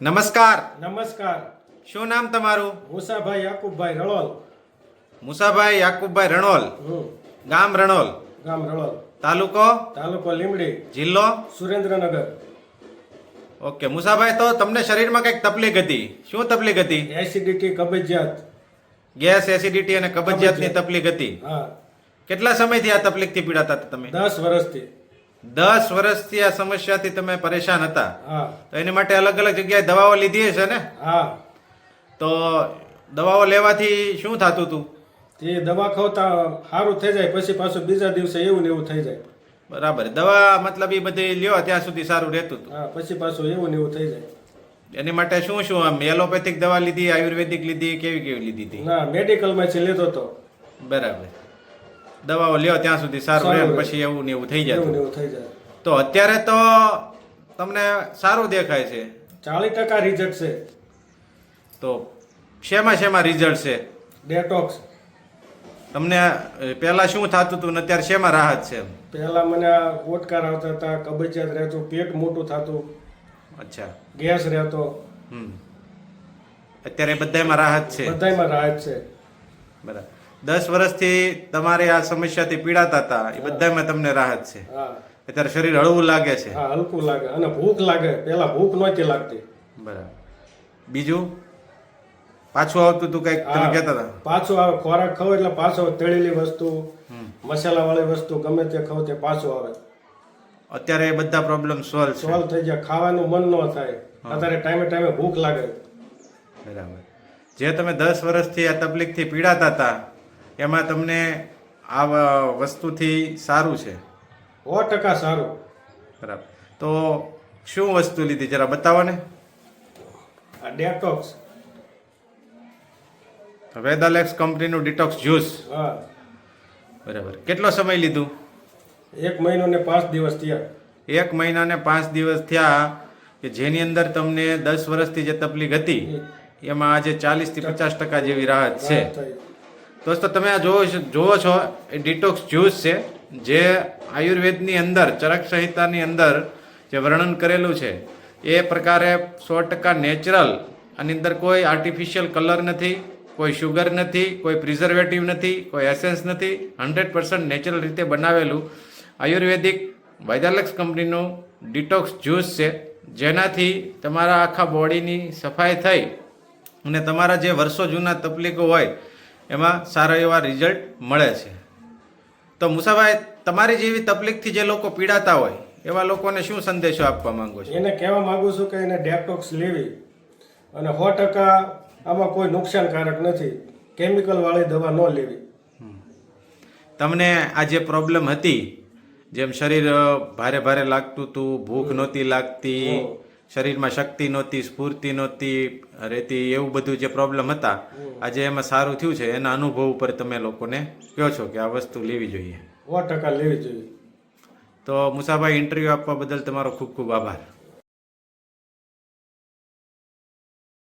નમસ્કાર. નમસ્કાર. શું નામ તમારું? મુસાભાઈ યાકુબભાઈ રણોલ. મુસાભાઈ યાકુબભાઈ રણોલ. ગામ રણોલ. ગામ રણોલ. તાલુકો? તાલુકો લીમડી જિલ્લો? સુરેન્દ્રનગર. ઓકે મુસાભાઈ તો તમને શરીરમાં કંઈક તકલીફ હતી? શું તકલીફ હતી? એસિડિટી કબજિયાત. ગેસ એસિડિટી અને કબજિયાતની તકલીફ હતી. હા. કેટલા સમયથી આ તકલીફથી પીડાતા હતા તમે? દસ વર્ષથી. દસ વર્ષથી આ સમસ્યાથી તમે પરેશાન હતા. તો એની માટે અલગ અલગ જગ્યાએ દવાઓ લીધી હશે ને? હા. તો દવાઓ લેવાથી શું થતું હતું તે દવા ખાવતા સારું થઈ જાય પછી પાછું બીજા દિવસે એવું ને એવું થઈ જાય. બરાબર. દવા મતલબ એ બધી લ્યો ત્યાં સુધી સારું રહેતું હતું પછી પાછું એવું ને એવું થઈ જાય. એની માટે શું શું આમ એલોપેથિક દવા લીધી આયુર્વેદિક લીધી કેવી કેવી લીધી હતી ના છે લીધો તો. બરાબર. દવાઓ લ્યો ત્યાં સુધી સારું રહે પછી એવું ને એવું થઈ જાય એવું થઈ જાય. તો અત્યારે તો તમને સારું દેખાય છે. ચાલીસ ટકા રિઝલ્ટ છે. તો શેમાં શેમાં રિઝલ્ટ છે? ડેટોક્સ તમને પહેલા શું થતું હતું ને અત્યારે શેમાં રાહત છે? પહેલા મને ઓટકાર આવતા હતા કબજિયાત રહેતું પેટ મોટું થતું અચ્છા. ગેસ રહેતો. હમ. અત્યારે બધામાં રાહત છે? બધામાં રાહત છે. બરાબર. દસ વર્ષથી તમારે આ સમસ્યાથી પીડાતા હતા. એ બધામાં તમને રાહત છે. અત્યારે શરીર હળવું લાગે છે. હા હલકું લાગે. અને ભૂખ લાગે. પેલા ભૂખ નહોતી લાગતી. બરાબર. બીજું? પાછું આવતું હતું કંઈક તમે કહેતા હતા? પાછું આવે. ખોરાક ખાવ એટલે પાછો તળેલી વસ્તુ મસાલા વાળી વસ્તુ ગમે તે ખાવ તે પાછું આવે. અત્યારે એ બધા પ્રોબ્લેમ સોલ્વ સોલ્વ થઈ જાય. ખાવાનું મન ન થાય. અત્યારે ટાઈમે ટાઈમે ભૂખ લાગે. બરાબર. જે તમે દસ વર્ષથી આ તકલીફથી પીડાતા હતા એમાં તમને આ વસ્તુથી સારું છે. સો ટકા સારું. બરાબર. તો શું વસ્તુ લીધી જરા બતાવો ને. આ ડેટોક્સ વેદાલેક્સ કંપનીનું ડિટોક્સ જ્યુસ હા. બરાબર. કેટલો સમય લીધું? એક મહિનો ને પાંચ દિવસ થયા. એક મહિના ને પાંચ દિવસ થયા કે જેની અંદર તમને દસ વર્ષથી જે તકલીફ હતી એમાં આજે ચાલીસથી પચાસ ટકા જેવી રાહત છે. દોસ્તો, તમે આ જોવો જોવો છો, એ ડિટોક્સ જ્યુસ છે, જે આયુર્વેદની અંદર, ચરક સંહિતાની અંદર જે વર્ણન કરેલું છે, એ પ્રકારે સો ટકા નેચરલ આની અંદર કોઈ આર્ટિફિશિયલ કલર નથી, કોઈ શુગર નથી, કોઈ પ્રિઝર્વેટિવ નથી, કોઈ એસેન્સ નથી હંડ્રેડ પર્સન્ટ નેચરલ રીતે બનાવેલું આયુર્વેદિક વાયદાલક્સ કંપનીનું ડિટોક્સ જ્યુસ છે, જેનાથી તમારા આખા બોડીની સફાઈ થઈ અને તમારા જે વર્ષો જૂના તકલીફો હોય એમાં સારા એવા રિઝલ્ટ મળે છે. તો મુસાભાઈ તમારી જેવી તકલીફથી જે લોકો પીડાતા હોય એવા લોકોને શું સંદેશો આપવા માંગો છો? એને કહેવા માંગુ છું કે એને ડેટોક્સ લેવી. અને સો ટકા આમાં કોઈ નુકસાનકારક નથી. કેમિકલ વાળી દવા ન લેવી. તમને આ જે પ્રોબ્લેમ હતી જેમ શરીર ભારે ભારે લાગતું હતું ભૂખ નહોતી લાગતી. શરીરમાં શક્તિ નહોતી સ્ફૂર્તિ નહોતી રહેતી એવું બધું જે પ્રોબ્લેમ હતા આજે એમાં સારું થયું છે. એના અનુભવ ઉપર તમે લોકોને કહો છો કે આ વસ્તુ લેવી જોઈએ. સો ટકા લેવી જોઈએ. તો મુસાભાઈ ઇન્ટરવ્યૂ આપવા બદલ તમારો ખૂબ ખૂબ આભાર.